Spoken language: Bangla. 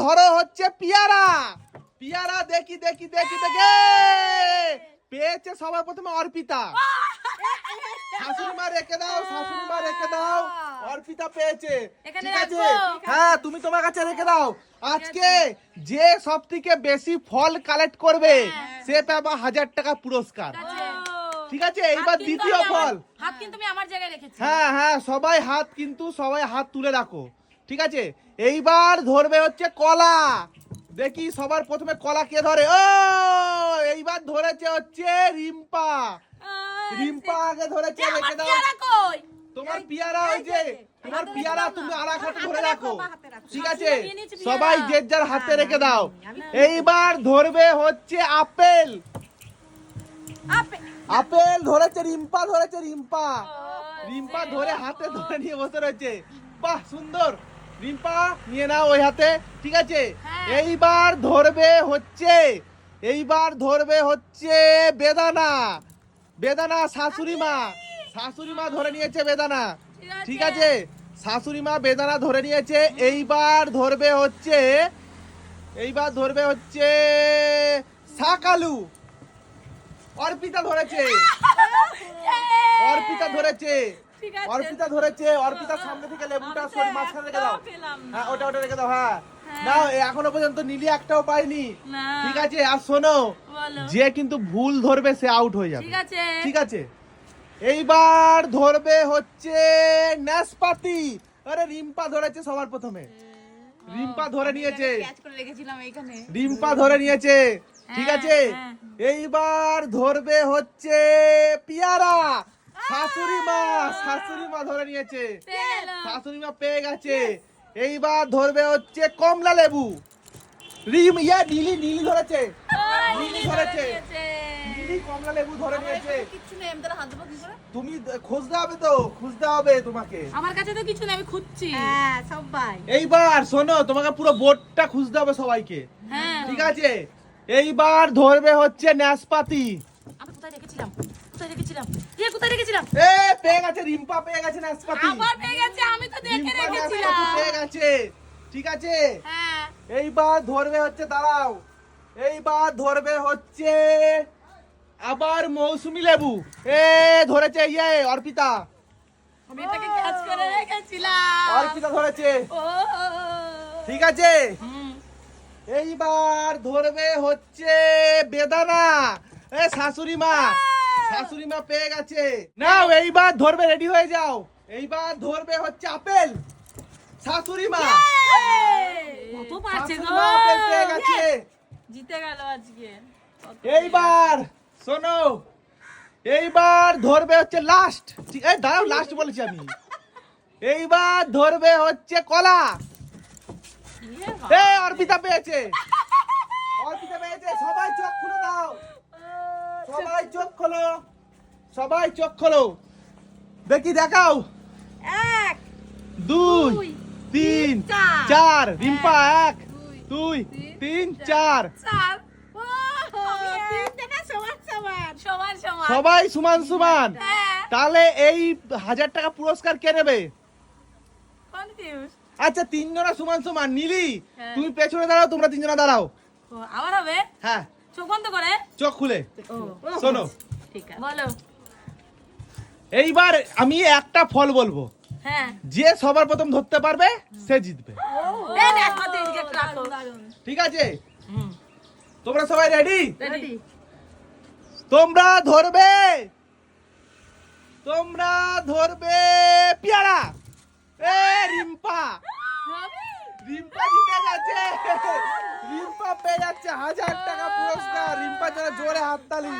ধরো হচ্ছে পিয়ারা। পিয়ারা দেখি দেখি দেখি দেখে। পেয়েছে সবার প্রথমে অর্পিতা। শাশুড়ি মা রেখে দাও শাশুড়ি মা রেখে দাও। অর্পিতা পেয়েছে। ঠিক আছে? হ্যাঁ তুমি তোমার কাছে রেখে দাও। আজকে যে সব থেকে বেশি ফল কালেক্ট করবে হ্যাঁ। সে পাবে হাজার টাকা পুরস্কার। ঠিক আছে। এইবার দ্বিতীয় ফল। হাত কিন্তু আমি আমার জায়গায় রেখেছি। হ্যাঁ হ্যাঁ সবাই হাত কিন্তু সবাই হাত তুলে রাখো। ঠিক আছে? এইবার ধরবে হচ্ছে কলা। দেখি সবার প্রথমে কলা কে ধরে? ও এইবার ধরেছে হচ্ছে রিম্পা। রিম্পা আগে ধরেছে রেখে দাও। তোমার পিয়ারা হয়েছে তোমার পিয়ারা তুমি আর এক হাতে ধরে রাখো ঠিক আছে? সবাই যে যার হাতে রেখে দাও। এইবার ধরবে হচ্ছে আপেল। আপেল ধরেছে রিম্পা ধরেছে রিম্পা। রিম্পা ধরে হাতে ধরে নিয়ে বসে রয়েছে। বাহ সুন্দর। রিম্পা নিয়ে নাও ওই হাতে ঠিক আছে? হ্যাঁ। এইবার ধরবে হচ্ছে এইবার ধরবে হচ্ছে বেদানা। বেদানা শাশুড়ি মা শাশুড়ি! মা ধরে নিয়েছে বেদানা। ঠিক আছে? শাশুড়ি মা বেদানা ধরে নিয়েছে এইবার ধরবে হচ্ছে এইবার ধরবে হচ্ছে শাকালু। অর্পিতা ধরেছে। অর্পিতা ধরেছে। অর্পিতা ধরেছে অর্পিতার সামনে থেকে লেবুটা সরি মাঝখানে রেখে দাও। হ্যাঁ ওটা ওটা রেখে দাও হ্যাঁ। হ্যাঁ। না এখনও পর্যন্ত নীলি একটাও পাইনি। ঠিক আছে আর শোনো যে কিন্তু ভুল ধরবে সে আউট হয়ে যাবে। ঠিক আছে। ঠিক আছে। এইবার ধরবে হচ্ছে নাশপাতি আরে রিম্পা ধরেছে সবার প্রথমে। রিম্পা ধরে নিয়েছে। রিম্পা ধরে নিয়েছে। ঠিক হ্যাঁ, আছে? হ্যাঁ। এইবার ধরবে হচ্ছে পিয়ারা। শাশুড়ি মা শাশুড়ি মা ধরে নিয়েছে। পেয়ে গেলাম। শাশুড়ি মা পেয়ে গেছে। এইবার ধরবে হচ্ছে কমলা লেবু। রিম ইয়া নীলি নীলি ধরেছে। নীলি ধরেছে। নীলি কমলা লেবু ধরে নিয়েছে। কিচ্ছু নেই আমি হাত দেবো কি করে? তুমি খুঁজতে হবে তো খুঁজতে হবে তোমাকে। আমার কাছে তো কিছু নেই আমি খুঁজছি। হ্যাঁ সবাই এইবার শোনো তোমাকে পুরো বোর্ডটা খুঁজতে হবে সবাইকে। হ্যাঁ। ঠিক আছে? এইবার ধরবে হচ্ছে নাশপাতি আমি কোথায় রেখেছিলাম কোথায় রেখেছিলাম? এ কোথায় রেখেছিলাম? এ পেয়ে গেছে রিম্পা পেয়ে গেছে নাশপাতি। আবার পেয়ে গেছে আমি তো দেখে রেখেছিলাম। পেয়ে গেছে ঠিক আছে? হ্যাঁ। এইবার ধরবে হচ্ছে দাঁড়াও। এইবার ধরবে হচ্ছে আবার মৌসুমি লেবু। এ ধরেছে ইয়ে অর্পিতা। আমি এটাকে ক্যাচ করে রেখেছিলাম। অর্পিতা ধরেছে। ঠিক আছে? এইবার ধরবে হচ্ছে বেদানা। এ শাশুড়ি মা। শাশুড়ি মা পেয়ে গেছে। নাও এইবার ধরবে রেডি হয়ে যাও। এইবার ধরবে হচ্ছে আপেল। শাশুড়ি মা। কত পারছে গো। আপেল পেয়ে গেছে। জিতে গেল আজকে। এইবার শোনো এইবার ধরবে হচ্ছে লাস্ট এই দাঁড়াও লাস্ট বলেছি আমি। এইবার ধরবে হচ্ছে কলা। ইয়ে এ অর্পিতা পেয়েছে অর্পিতা পেয়েছে সবাই চোখ খুলে দাও সবাই চোখ খোলো। সবাই চোখ খোলো। দেখি দেখাও। এক দুই তিন চার। রিম্পা এক দুই, তিন চার সবাই সমান সমান। হ্যাঁ। তাহলে এই হাজার টাকা পুরস্কার কে নেবে? আচ্ছা তিনজনা সমান সমান। নীলি হ্যাঁ। তুমি পেছনে দাঁড়াও তোমরা তিনজনা দাঁড়াও। আবার হবে? হ্যাঁ। চোখ বন্ধ করে। চোখ খুলে। শোনো। ঠিক আছে। বলো। এইবার আমি একটা ফল বলব। হ্যাঁ। যে সবার প্রথম ধরতে পারবে সে জিতবে। ঠিক আছে? তোমরা সবাই রেডি? রেডি। তোমরা ধরবে। তোমরা ধরবে পেয়ারা। এ রিম্পা। রিম্পা জিতে গেছে। হাজার টাকা পুরস্কার রিম্পা জোরে হাততালি।